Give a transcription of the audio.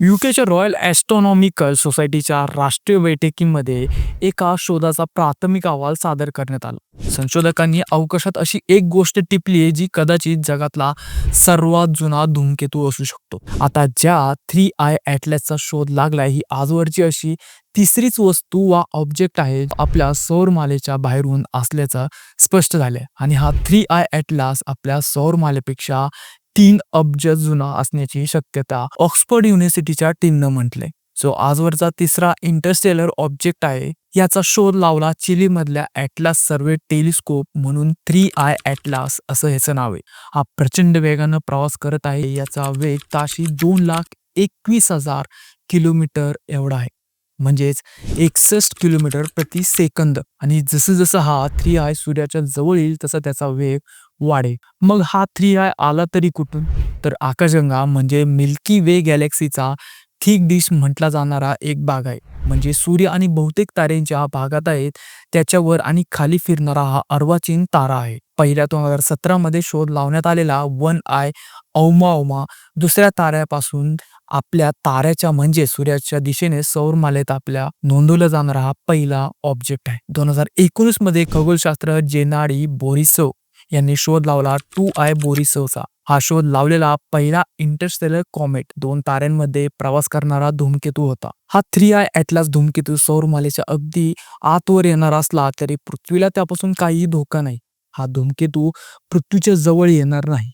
यूकेच्या royal astronomical सोसायटीच्या राष्ट्रीय बैठकीमध्ये एका शोधाचा प्राथमिक अहवाल सादर करण्यात आला. संशोधकांनी अवकाशात अशी एक गोष्ट टिपली आहे जी कदाचित जगातला सर्वात जुना धूमकेतू असू शकतो. आता ज्या थ्री आय ॲटलसचा शोध लागलाय ही आजवरची अशी तिसरीच वस्तू वा ऑब्जेक्ट आहे आपल्या सौरमालेच्या बाहेरून असल्याचं स्पष्ट झालंय. आणि हा थ्री आय ॲटलास आपल्या सौरमालेपेक्षा तीन अब्ज जुना असण्याची शक्यता ऑक्सफर्ड युनिव्हर्सिटीच्या टीमनं म्हटलंय. जो आजवरचा तिसरा इंटरस्टेलर ऑब्जेक्ट आहे याचा शोध लावला चिलीमधल्या ॲटलास सर्वे टेलिस्कोप म्हणून थ्री आय ॲटलास असं ह्याचं नाव आहे. हा प्रचंड वेगानं प्रवास करत आहे याचा वेग ताशी दोन लाख एकवीस हजार किलोमीटर एवढा आहे. म्हणजेच एकसष्ट किलोमीटर प्रति सेकंद. आणि जसं जसं हा थ्री आय सूर्याच्या जवळ येईल तसा त्याचा वेग वाढे मग हा थ्री आय आला तरी कुठून? तर आकाशगंगा म्हणजे मिल्की वे गॅलेक्सीचा थिक डिश म्हटला जाणारा एक भाग आहे. म्हणजे सूर्य आणि बहुतेक ताऱ्यांच्या भागात आहेत त्याच्यावर आणि खाली फिरणारा हा अर्वाचीन तारा आहे. पहिल्या दोन हजार सतरामध्ये शोध लावण्यात आलेला वन आय औमा औमा दुसऱ्या ताऱ्यापासून आपल्या ताऱ्याच्या म्हणजे सूर्याच्या दिशेने सौरमालेत आपल्या नोंदवला जाणारा हा पहिला ऑब्जेक्ट आहे. दोन हजार एकोणीसमध्ये खगोलशास्त्र जेनाडी बोरिसो यांनी शोध लावला टू आय बोरिसोसा हा शोध लावलेला पहिला इंटरस्टेलर कॉमेट दोन ताऱ्यांमध्ये प्रवास करणारा धूमकेतू होता. हा थ्री आय ॲटलास धूमकेतू सौरमालेच्या अगदी आतवर येणार असला तरी पृथ्वीला त्यापासून काहीही धोका नाही. हा धूमकेतू पृथ्वीच्या जवळ येणार नाही.